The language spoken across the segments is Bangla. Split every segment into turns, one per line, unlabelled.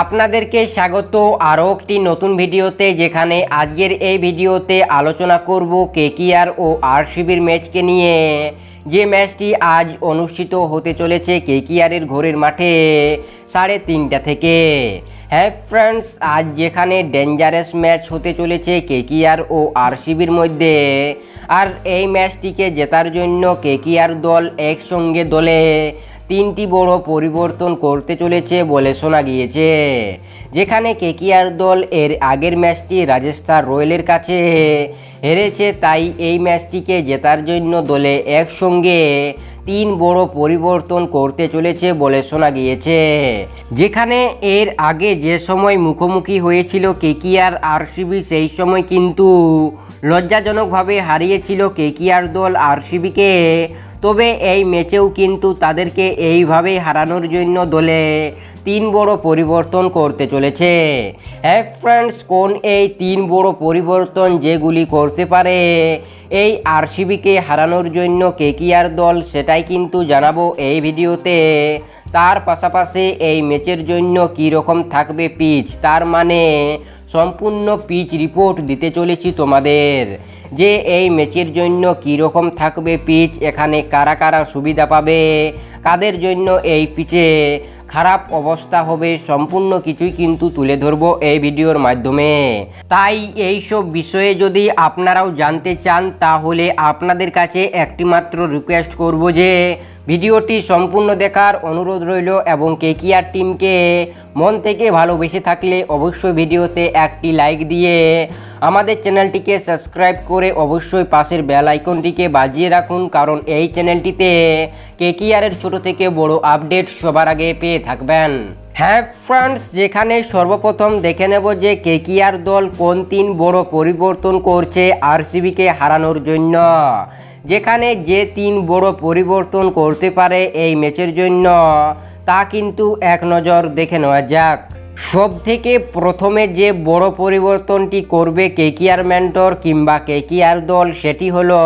আপনাদেরকে স্বাগত আরও একটি নতুন ভিডিওতে, যেখানে আজকের এই ভিডিওতে আলোচনা করব কেকিআর ও আরসিবির ম্যাচকে নিয়ে। যে ম্যাচটি আজ অনুষ্ঠিত হতে চলেছে কেকিআরের ঘোরের মাঠে সাড়ে তিনটা থেকে। হ্যাঁ ফ্রেন্ডস, আজ যেখানে ডেঞ্জারাস ম্যাচ হতে চলেছে কেকিআর ও আরসিবির মধ্যে। আর এই ম্যাচটিকে জেতার জন্য কেকিআর দল একসঙ্গে দলে তিনটি বড় পরিবর্তন করতে চলেছে বলে শোনা গিয়েছে। যেখানে কেকিআর দল এর আগের ম্যাচটি রাজস্থান রয়্যালের কাছে হেরেছে, তাই এই ম্যাচটিকে জেতার জন্য দলে একসঙ্গে তিন বড় পরিবর্তন করতে চলেছে বলে শোনা গিয়েছে। যেখানে এর আগে যে সময় মুখোমুখি হয়েছিল কেকিআর আরসিবি, সেই সময় কিন্তু লজ্জাজনকভাবে হারিয়েছিল কেকিআর দল আরসিবিকে। তবে এই ম্যাচেও কিন্তু তাদেরকে এইভাবেই হারানোর জন্য দলে তিন বড় পরিবর্তন করতে চলেছে। হ্যাঁ ফ্রেন্ডস, কোন এই তিন বড় পরিবর্তন যেগুলি করতে পারে, এই আরসিবিকে হারানোর জন্য কেকিআর দল সেটাই কিন্তু জানাব এই ভিডিওতে। তার পাশাপাশি এই ম্যাচের জন্য কী রকম থাকবে পিচ, তার মানে সম্পূর্ণ পিচ রিপোর্ট দিতে চলেছি তোমাদের। যে এই ম্যাচের জন্য কী রকম থাকবে পিচ এখানে কারা কারা সুবিধা পাবে, কাদের জন্য এই পিচে খারাপ অবস্থা হবে, সম্পূর্ণ কিছুই কিন্তু তুলে ধরবো এই ভিডিওর মাধ্যমে। তাই এই সব বিষয়ে যদি আপনারাও জানতে চান, তাহলে আপনাদের কাছে একটি মাত্র রিকোয়েস্ট করব যে ভিডিওটি সম্পূর্ণ দেখার অনুরোধ রইল এবং কেকিআর টিমকে মন থেকে ভালোবেসে থাকলে অবশ্যই ভিডিওতে একটি লাইক দিয়ে আমাদের চ্যানেলটিকে সাবস্ক্রাইব করে অবশ্যই পাশের বেল আইকনটিকে বাজিয়ে রাখুন, কারণ এই চ্যানেলটিতে কেকিআরের ছোটো থেকে বড় আপডেট সবার আগে পেয়ে থাকবেন। হ্যাঁ ফ্রান্স, যেখানে সর্বপ্রথম দেখে নেব যে কেকিআর দল কোন তিন বড় পরিবর্তন করছে আরসিবিকে হারানোর জন্য। যেখানে যে তিন বড় পরিবর্তন করতে পারে এই ম্যাচের জন্য। তা কিন্তু এক নজর দেখে নেওয়া যাক। সব থেকে প্রথমে যে বড় পরিবর্তনটি করবে কেকিআর মেন্টর কিংবা কেকিআর দল সেটি হলো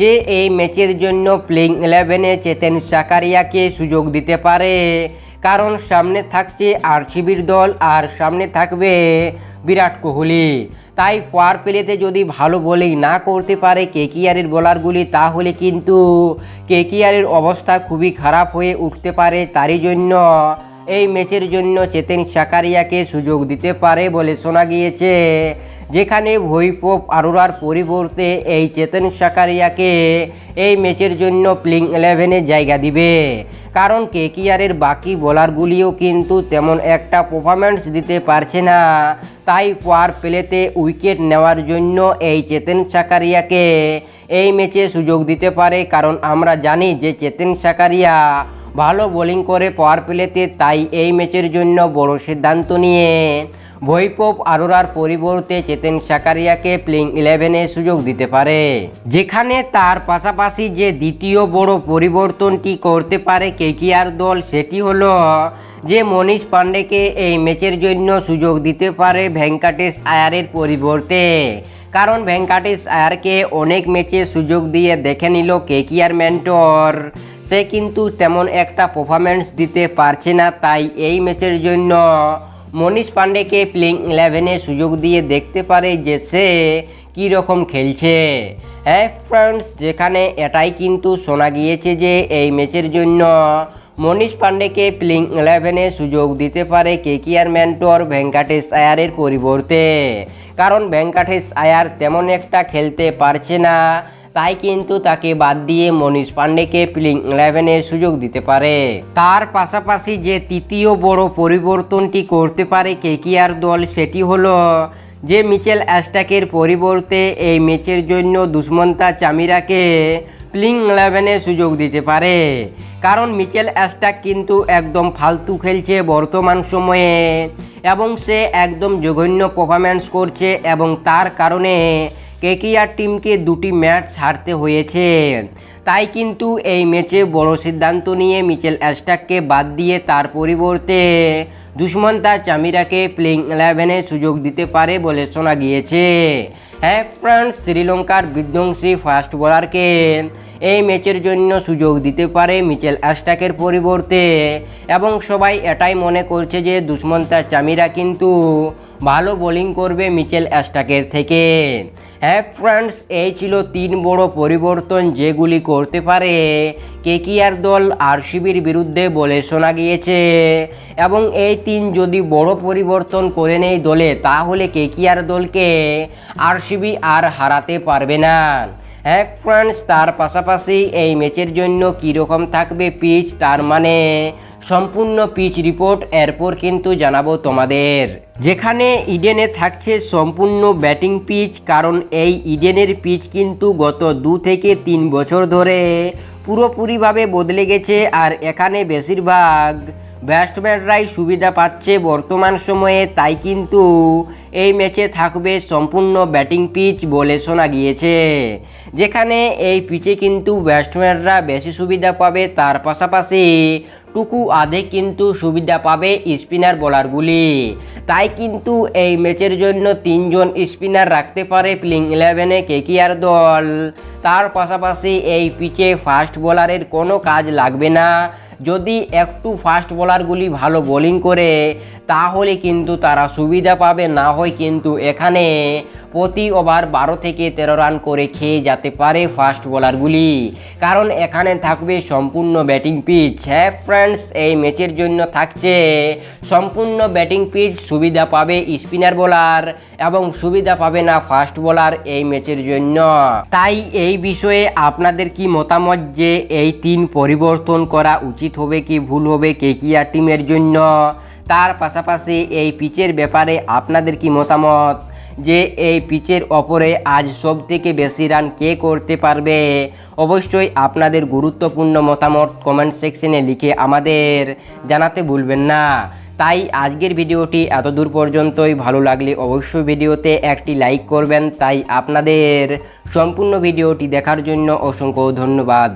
যে এই ম্যাচের জন্য প্লেইং ইলেভেনে চেতেন সাকারিয়াকে সুযোগ দিতে পারে। কারণ সামনে থাকছে আরসিবির দল আর সামনে থাকবে বিরাট কোহলি। তাই পাওয়ার প্লেতে যদি ভালো বোলিং না করতে পারে কেকিআরের বোলারগুলি, তাহলে কিন্তু কেকিআরের অবস্থা খুবই খারাপ হয়ে উঠতে পারে। তারই জন্য এই ম্যাচের জন্য চেতেন সাকারিয়াকে সুযোগ দিতে পারে বলে শোনা গিয়েছে। যেখানে ভৈপব আরোরার পরিবর্তে এই চেতন সাকারিয়াকে এই ম্যাচের জন্য প্লিং ইলেভেনে জায়গা দিবে। কারণ কেকিআরের বাকি বোলারগুলিও কিন্তু তেমন একটা পারফরম্যান্স দিতে পারছে না। তাই পার প্লেতে উইকেট নেওয়ার জন্য এই চেতেন সাকারিয়াকে এই ম্যাচে সুযোগ দিতে পারে, কারণ আমরা জানি যে চেতেন সাকারিয়া ভালো বোলিং করে পাওয়ার প্লেতে তাই এই ম্যাচের জন্য বড় সিদ্ধান্ত নিয়ে বৈপব আরোরার পরিবর্তে চেতেন সাকারিয়াকে প্লেইং ইলেভেনে সুযোগ দিতে পারে। যেখানে তার পাশাপাশি যে দ্বিতীয় বড় পরিবর্তনটি করতে পারে কেকিআর দল, সেটি হলো যে মনীষ পান্ডেকে এই ম্যাচের জন্য সুযোগ দিতে পারে ভেঙ্কাটেশ আয়ারের পরিবর্তে। কারণ ভেঙ্কাটেশ আয়ারকে অনেক ম্যাচে সুযোগ দিয়ে দেখে নিল কেকিআর মেন্টর সে কিন্তু তেমন একটা পারফরমেন্স দিতে পারছে না। তাই এই ম্যাচের জন্য মনীষ পান্ডেকে প্লেইং ইলেভেনে সুযোগ দিয়ে দেখতে পারে যে সে রকম খেলছে। হ্যাঁ ফ্রেন্ডস যেখানে এটাই কিন্তু শোনা গিয়েছে যে এই ম্যাচের জন্য মনীষ পান্ডেকে প্লেইং ইলেভেনে সুযোগ দিতে পারে কে K K R mentor Venkatesh আয়ারের পরিবর্তে। কারণ ভেঙ্কাটেশ আয়ার তেমন একটা খেলতে পারছে না। তাই কিন্তু তাকে বাদ দিয়ে মনীষ পান্ডেকে প্লেইং ইলেভেনে সুযোগ দিতে পারে। তার পাশাপাশি যে তৃতীয় বড় পরিবর্তনটি করতে পারে কেকিআর দল সেটি হলো যে মিচেল অ্যাস্টাকের পরিবর্তে এই ম্যাচের জন্য দুষ্মন্তা চামিরাকে প্লিং ইলেভেনে সুযোগ দিতে পারে। কারণ মিচেল অ্যাস্টাক কিন্তু একদম ফালতু খেলছে বর্তমান সময়ে এবং সে একদম জঘন্য পারফরম্যান্স করছে এবং তার কারণে কেকিআর টিমকে দুটি ম্যাচ হারতে হয়েছে। তাই কিন্তু এই ম্যাচে বড় সিদ্ধান্ত নিয়ে মিচেল অ্যাস্টাককে বাদ দিয়ে তার পরিবর্তে দুষ্মন্তা চামিরাকে প্লেইং ইলেভেনে সুযোগ দিতে পারে বলে শোনা গিয়েছে। হ্যাঁ ফ্রান্স শ্রীলঙ্কার বিধ্বংসী ফাস্ট বোলারকে। এই ম্যাচের জন্য সুযোগ দিতে পারে মিচেল অ্যাস্টাকের পরিবর্তে। এবং সবাই এটাই মনে করছে যে দুষ্মন্তা চামিরা কিন্তু ভালো বোলিং করবে মিচেল অ্যাস্টাকের থেকে। হ্যাঁ ফ্রেন্ডস এই ছিল তিন বড় পরিবর্তন যেগুলি করতে পারে। কেকিআর দল আরসিবির বিরুদ্ধে বলে শোনা গিয়েছে। এবং এই তিন যদি বড় পরিবর্তন করে নেই দলে, তাহলে কেকিআর দলকে আরসিবি আর হারাতে পারবে না। হ্যাঁ ফ্রেন্ডস তার পাশাপাশি এই ম্যাচের জন্য কীরকম থাকবে পিচ, তার মানে সম্পূর্ণ পিচ রিপোর্ট এরপর কিন্তু জানাব তোমাদের। যেখানে ইডেনে থাকছে সম্পূর্ণ ব্যাটিং পিচ, কারণ এই ইডেনের পিচ কিন্তু গত দু থেকে তিন বছর ধরে পুরোপুরিভাবে বদলে গেছে, আর এখানে বেশিরভাগ ব্যাটসম্যানরাই সুবিধা পাচ্ছে বর্তমান সময়ে, তাই কিন্তু এই ম্যাচে থাকবে সম্পূর্ণ ব্যাটিং পিচ বলে শোনা গিয়েছে। যেখানে এই পিচে কিন্তু ব্যাটসম্যানরা বেশি সুবিধা পাবে, তার পাশাপাশি টুকু আধে কিন্তু সুবিধা পাবে স্পিনার বোলারগুলি। তাই কিন্তু এই ম্যাচের জন্য তিনজন স্পিনার রাখতে পারে প্লিং ইলেভেনে কেকিআর দল। তার পাশাপাশি এই পিচে ফাস্ট বোলারের কোনো কাজ লাগবে না। যদি একটু ফাস্ট বোলারগুলি ভালো বোলিং করে, তাহলে কিন্তু তারা সুবিধা পাবে, না হয় কিন্তু এখানে প্রতি ওভার বারো থেকে তেরো রান করে খেয়ে যেতে পারে ফাস্ট বোলারগুলি। কারণ এখানে থাকবে সম্পূর্ণ ব্যাটিং পিচ। হ্যাঁ ফ্রেন্ডস, এই ম্যাচের জন্য থাকছে সম্পূর্ণ ব্যাটিং পিচ সুবিধা পাবে স্পিনার বোলার এবং সুবিধা পাবে না ফাস্ট বোলার এই ম্যাচের জন্য। তাই এই বিষয়ে আপনাদের কি মতামত যে এই তিন পরিবর্তন করা উচিত হবে কি ভুল হবে কেকিআর টিমের জন্য? তার পাশাপাশি এই পিচের ব্যাপারে আপনাদের কি মতামত? যে এই পিচের ওপরে আজ সব থেকে বেশি রান কে করতে পারবে? অবশ্যই আপনাদের গুরুত্বপূর্ণ মতামত কমেন্ট সেকশনে লিখে আমাদের জানাতে ভুলবেন না। তাই আজকের ভিডিওটি এত দূর পর্যন্তই। ভালো লাগলে অবশ্যই ভিডিওতে একটি লাইক করবেন। তাই আপনাদের সম্পূর্ণ ভিডিওটি দেখার জন্য অসংখ্য ধন্যবাদ।